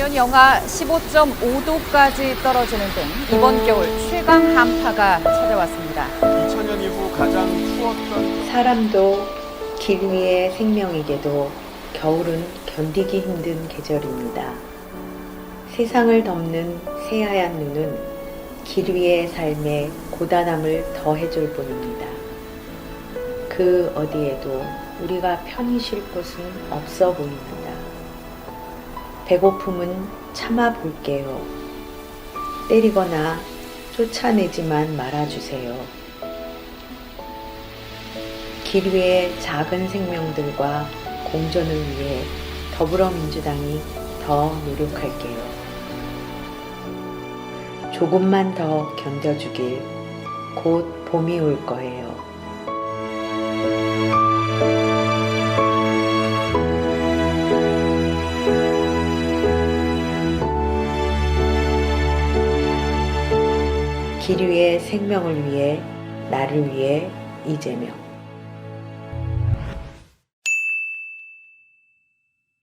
기온 영하 15.5도까지 떨어지는 등 이번 겨울 최강 한파가 찾아왔습니다. 2000년 이후 가장 추웠던 사람도 길 위의 생명에게도 겨울은 견디기 힘든 계절입니다. 세상을 덮는 새하얀 눈은 길 위의 삶에 고단함을 더해줄 뿐입니다. 그 어디에도 우리가 편히 쉴 곳은 없어 보입니다. 배고픔은 참아 볼게요. 때리거나 쫓아내지만 말아주세요. 길 위의 작은 생명들과 공존을 위해 더불어민주당이 더 노력할게요. 조금만 더 견뎌주길 곧 봄이 올 거예요. 길 위의 생명을 위해 나를 위해 이재명